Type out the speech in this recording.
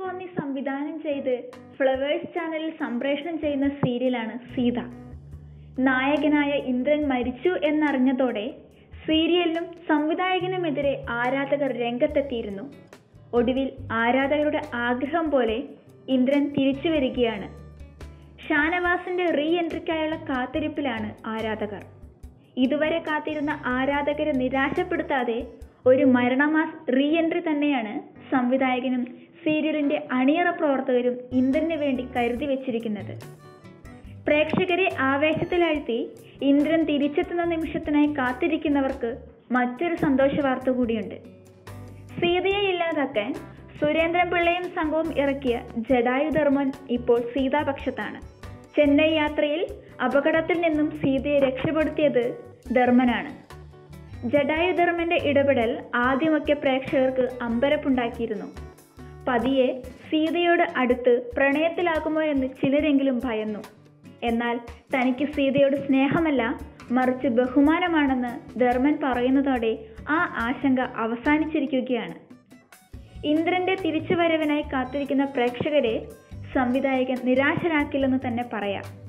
സംവിധാനം ചെയ്ത് ഫ്ലവേഴ്സ് ചാനലിൽ സംപ്രേഷണം ചെയ്യുന്ന സീരിയലാണ് സീത. നായകനായ ഇന്ദ്രൻ മരിച്ചു എന്നറിഞ്ഞതോടെ സീരിയലിനും സംവിധായകനുമെതിരെ ആരാധകർ രംഗത്തെത്തിയിരുന്നു. ഒടുവിൽ ആരാധകരുടെ ആഗ്രഹം പോലെ ഇന്ദ്രൻ തിരിച്ചു വരികയാണ്. ഷാനവാസിന്റെ റീ എൻട്രിക്കായുള്ള കാത്തിരിപ്പിലാണ് ആരാധകർ. ഇതുവരെ കാത്തിരുന്ന ആരാധകരെ നിരാശപ്പെടുത്താതെ ഒരു മരണമാസ് റീ എൻട്രി തന്നെയാണ് സംവിധായകനും സീരിയലിന്റെ അണിയറ പ്രവർത്തകരും ഇന്ദ്രന് വേണ്ടി കരുതി വച്ചിരിക്കുന്നത്. പ്രേക്ഷകരെ ആവേശത്തിലാഴ്ത്തി ഇന്ദ്രൻ തിരിച്ചെത്തുന്ന നിമിഷത്തിനായി കാത്തിരിക്കുന്നവർക്ക് മറ്റൊരു സന്തോഷ വാർത്ത കൂടിയുണ്ട്. സീതയെ ഇല്ലാതാക്കാൻ സുരേന്ദ്രൻ പിള്ളയും സംഘവും ഇറക്കിയ ജഡായുധർമ്മൻ ഇപ്പോൾ സീതാപക്ഷത്താണ്. ചെന്നൈ യാത്രയിൽ അപകടത്തിൽ നിന്നും സീതയെ രക്ഷപ്പെടുത്തിയത് ധർമ്മനാണ്. ജഡായുധർമ്മന്റെ ഇടപെടൽ ആദ്യമൊക്കെ പ്രേക്ഷകർക്ക് അമ്പരപ്പുണ്ടാക്കിയിരുന്നു. പതിയെ സീതയോട് അടുത്ത് പ്രണയത്തിലാകുമോ എന്ന് ചിലരെങ്കിലും ഭയന്നു. എന്നാൽ തനിക്ക് സീതയോട് സ്നേഹമല്ല മറിച്ച് ബഹുമാനമാണെന്ന് ധർമ്മൻ പറയുന്നതോടെ ആ ആശങ്ക അവസാനിച്ചിരിക്കുകയാണ്. ഇന്ദ്രന്റെ തിരിച്ചുവരവിനായി കാത്തിരിക്കുന്ന പ്രേക്ഷകരെ സംവിധായകൻ നിരാശരാക്കില്ലെന്ന് തന്നെ പറയാം.